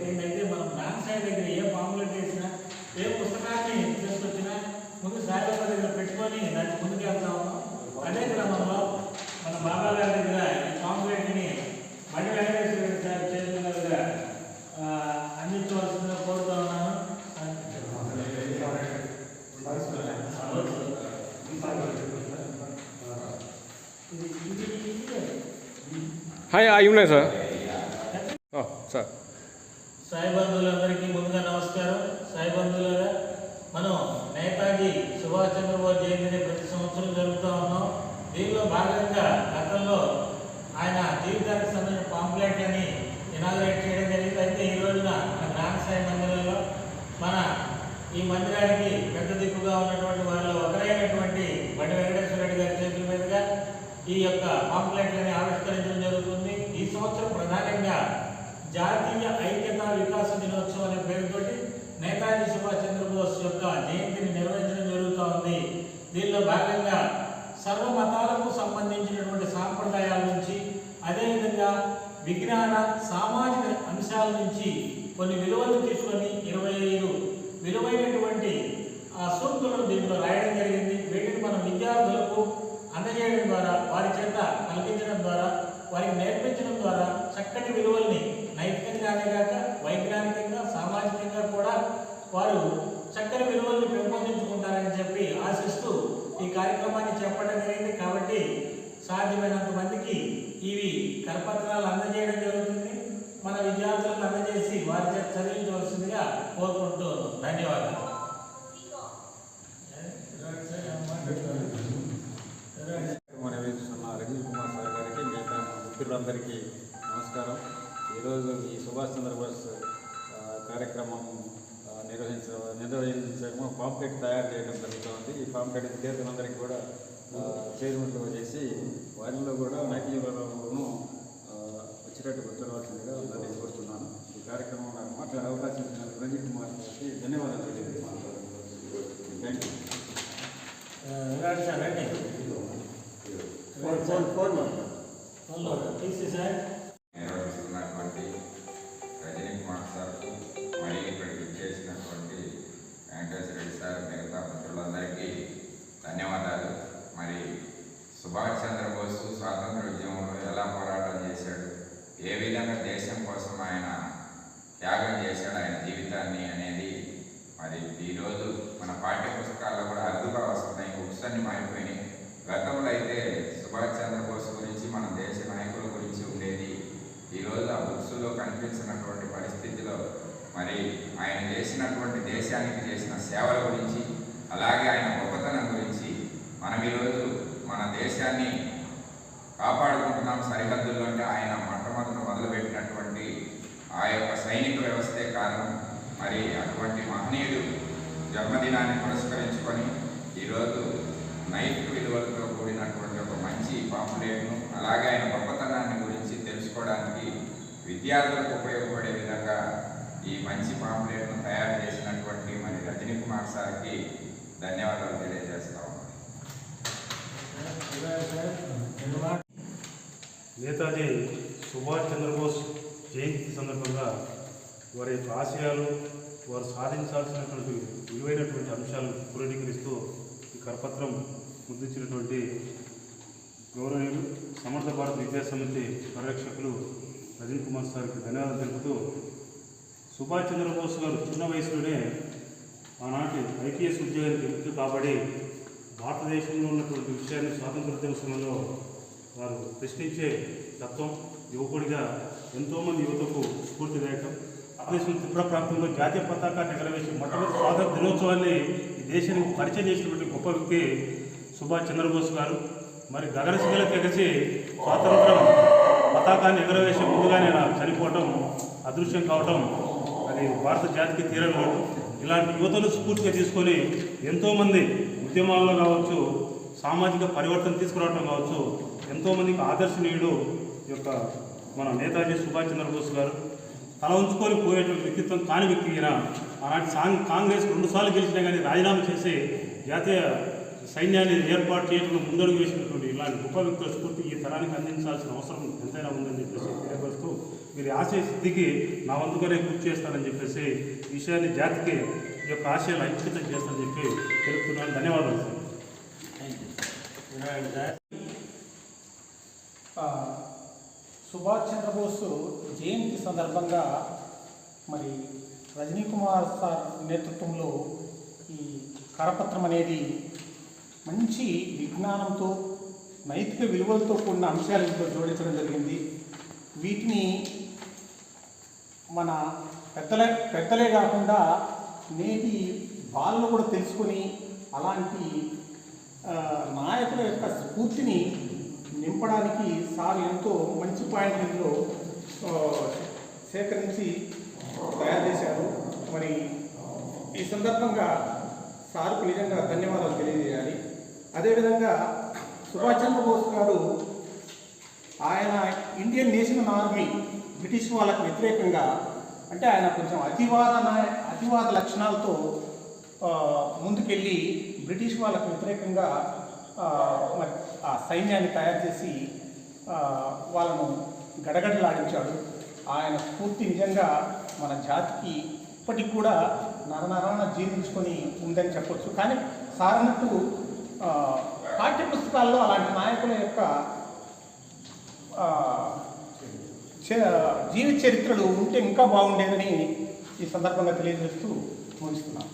ఏంటంటే మనం bank side దగ్గర ఏ పాంప్లెట్ వేసినా ఏ పుస్తకాన్ని తీసుకొచ్చినా ముందు సాయిబాబా దగ్గర పెట్టుకొని దాన్ని ముందుకు వెళ్తా ఉన్నాం. అదే క్రమంలో మన బాబా గారి దగ్గర ఈ పాంప్లెట్ని మళ్ళీ వెంకటేశ్వర రెడ్డి సార్ చేతుల మీదుగా ఆ, అందించవలసిందిగా కోరుతా ఉన్నాను. హాయ్ ఉన్నాయి సార్. సార్. సాయి బంధువులందరికీ ముందుగా నమస్కారం. సాయి బంధువులారా మనం నేతాజీ సుభాష్ చంద్రబోస్ జయంతిని ప్రతి సంవత్సరం జరుపుతూ ఉన్నాం. దీనిలో భాగంగా గతంలో ఆయన జీవితానికి సంబంధించిన పాంప్లెట్లని ఇనాగరేట్ చేయడం జరిగింది. అయితే ఈ రోజున మన గ్రామ సాయి మందిరంలో మన ఈ మందిరానికి పెద్ద దిక్కుగా ఉన్నటువంటి వారిలో ఒకరైనటువంటి బండి వెంకటేశ్వర రెడ్డి గారి చేతుల మీదుగా ఈ యొక్క పాంప్లెట్లని ఆవిష్కరించడం జరుగుతుంది. ఈ సంవత్సరం ప్రధానంగా జాతీయ అనే పేరుతోటి నేతాజీ సుభాష్ చంద్రబోస్ యొక్క జయంతిని నిర్వహించడం జరుగుతూ ఉంది. దీనిలో భాగంగా సర్వ మతాలకు సంబంధించినటువంటి సాంప్రదాయాల నుంచి అదేవిధంగా విజ్ఞాన సామాజిక అంశాల నుంచి కొన్ని విలువలు తీసుకొని ఇరవై ఐదు విలువైనటువంటి ఆ సూక్తులను దీంట్లో రాయడం జరిగింది. వీటిని మనం విద్యార్థులకు అందజేయడం ద్వారా వారి చేత కల్పించడం ద్వారా వారికి నేర్పించడం ద్వారా చక్కటి విలువల్ని నైతికంగానే కాక వారు చక్కని విలువలను పెంపొందించుకుంటారని చెప్పి ఆశిస్తూ ఈ కార్యక్రమాన్ని చెప్పడం జరిగింది. కాబట్టి సాధ్యమైనంత మందికి ఇవి కరపత్రాలు అందజేయడం జరుగుతుంది. మన విద్యార్థులకు అందజేసి వారి చేత చదివించవలసిందిగా కోరుకుంటూ ధన్యవాదాలు. నిర్వహిస్తున్న సార్ గారికి మిత్రులందరికీ నమస్కారం. ఈరోజు ఈ సుభాష్ చంద్రబోస్ కార్యక్రమం నిర్వహించ నిర్వహించడము పాంప్లెట్ తయారు చేయడం జరుగుతుంది. ఈ పాంప్లెట్ విద్యార్థులందరికీ కూడా ఆ, చేరుమట్లు చేసి వారిలో కూడా నైతికలను వచ్చేటట్టు గుర్తురావాల్సిందిగా అందరినీ కోరుతున్నాను. ఈ కార్యక్రమం నాకు మాట్లాడే అవకాశం ఇచ్చినందుకు రంజిత్ కుమార్ గారికి ధన్యవాదాలు తెలియజేస్తున్నాను థ్యాంక్ యూ నిర్వహిస్తున్నటువంటి రజనీ కుమార్ సార్ మరియు వెంకటేశ్వర రెడ్డి సార్ మిగతా మిత్రులందరికీ ధన్యవాదాలు. మరి సుభాష్ చంద్రబోస్ స్వాతంత్ర ఉద్యమంలో ఎలా పోరాటం చేశాడు? ఏ విధంగా దేశం కోసం ఆయన త్యాగం చేశాడు? ఆయన జీవితాన్ని అనేది మరి ఈరోజు మన పాఠ్య పుస్తకాల్లో కూడా అరుదుగా వస్తున్నాయి. బుక్స్ అన్ని మారిపోయినాయి. గతంలో అయితే సుభాష్ చంద్రబోస్ గురించి మన దేశ నాయకుల గురించి ఉండేది. ఈరోజు ఆ బుక్స్లో కనిపించినటువంటి పరిస్థితిలో మరి ఆయన చేసినటువంటి దేశానికి చేసిన సేవల గురించి అలాగే ఆయన గొప్పతనం గురించి మనం ఈరోజు మన దేశాన్ని కాపాడుకుంటున్నాం సరిహద్దుల్లో అంటే ఆయన మొట్టమొదట మొదలుపెట్టినటువంటి ఆ యొక్క సైనిక వ్యవస్థే కారణం. మరి అటువంటి మహనీయుడు జన్మదినాన్ని పురస్కరించుకొని ఈరోజు నైతిక విలువలతో కూడినటువంటి ఒక మంచి పాంపులేట్ను అలాగే ఆయన గొప్పతనాన్ని గురించి తెలుసుకోవడానికి విద్యార్థులకు ఉపయోగపడే ఈ మంచి పాంప్లెట్ను తయారు చేసినటువంటి మరి రజనీ కుమార్ సార్కి ధన్యవాదాలు తెలియజేస్తాం నేతాజీ సుభాష్ చంద్రబోస్ జయంతి సందర్భంగా వారి యొక్క ఆశయాలు వారు సాధించాల్సినటువంటి విలువైనటువంటి అంశాలను పునరీకరిస్తూ ఈ కరపత్రం ముద్రించినటువంటి గౌరవనీయులు సమర్థ భారత విద్యాసమితి పరిరక్షకులు రజనీ కుమార్ సార్కి ధన్యవాదాలు తెలుపుతూ సుభాష్ చంద్రబోస్ గారు చిన్న వయసులోనే ఆనాటి ఐపీఎస్ ఉద్యోగానికి ఎంపిక కాబడి భారతదేశంలో ఉన్నటువంటి విషయాన్ని స్వాతంత్ర దినోత్సవంలో వారు ప్రశ్నించే తత్వం యువకుడిగా ఎంతోమంది యువతకు స్ఫూర్తిదాయకం. భారతదేశం త్రిపుర ప్రాంతంలో జాతీయ పతాకాన్ని ఎగరవేసి మొట్టమొదటి స్వాతంత్ర దినోత్సవాన్ని ఈ దేశానికి పరిచయం చేసినటువంటి గొప్ప వ్యక్తి సుభాష్ చంద్రబోస్ గారు. మరి గగనశిఖలకు ఎగసి స్వాతంత్రం పతాకాన్ని ఎగరవేసే ముందుగానే చనిపోవటం అదృశ్యం కావటం అది భారత జాతికి తీరలేదు ఇలాంటి యువతను స్ఫూర్తిగా తీసుకొని ఎంతోమంది ఉద్యమాల్లో కావచ్చు సామాజిక పరివర్తన తీసుకురావడం కావచ్చు ఎంతోమందికి ఆదర్శనీయుడు యొక్క మన నేతాజీ సుభాష్ చంద్రబోస్ గారు. తల ఉంచుకొని పోయేటువంటి వ్యక్తిత్వం కాని వ్యక్తి ఈయన ఆనాటి సాంగ్ కాంగ్రెస్ రెండుసార్లు గెలిచినా కానీ రాజీనామా చేసి జాతీయ సైన్యాన్ని ఏర్పాటు చేయడంలో ముందడుగు వేసినటువంటి ఇలాంటి గొప్ప వ్యక్తుల స్ఫూర్తి ఈ తరానికి అందించాల్సిన అవసరం ఎంతైనా ఉందని చెప్పేసి వీరి ఆశయ సిద్ధికి నా వంతుగానే కృషి చేస్తానని చెప్పేసి విషయాన్ని జాతికి ఈ యొక్క ఆశయాలు అంకితం చేస్తానని చెప్పి తెలుపుతున్నాను. ధన్యవాదాలు సార్. సుభాష్ చంద్రబోస్ జయంతి సందర్భంగా మరి రజనీ కుమార్ సార్ నేతృత్వంలో ఈ కరపత్రం అనేది మంచి విజ్ఞానంతో నైతిక విలువలతో కూడిన అంశాలు ఇందులో జోడించడం జరిగింది. వీటిని మన పెద్దలే పెద్దలే కాకుండా నేటి బాలను కూడా తెలుసుకొని అలాంటి నాయకుల యొక్క స్ఫూర్తిని నింపడానికి సార్ ఎంతో మంచి పాయింట్ సేకరించి తయారు చేశారు. మరి ఈ సందర్భంగా సార్కు నిజంగా ధన్యవాదాలు తెలియజేయాలి. అదేవిధంగా సుభాష్ చంద్రబోస్ గారు ఆయన ఇండియన్ నేషనల్ ఆర్మీ బ్రిటిష్ వాళ్ళకు వ్యతిరేకంగా అంటే ఆయన కొంచెం అతివాద నాయ అతివాద లక్షణాలతో ముందుకెళ్ళి బ్రిటిష్ వాళ్ళకు వ్యతిరేకంగా ఆ, మరి ఆ సైన్యాన్ని తయారు చేసి వాళ్ళను గడగడలాడించాడు. ఆయన స్ఫూర్తి నిజంగా మన జాతికి ఇప్పటికి కూడా నరనరాన జీర్ణించుకొని ఉందని చెప్పొచ్చు. కానీ సారన్నట్టు పాఠ్య పుస్తకాల్లో అలాంటి నాయకుల యొక్క జీవిత చరిత్రలు ఉంటే ఇంకా బాగుండేదని ఈ సందర్భంగా తెలియజేస్తూ ముగిస్తున్నాను.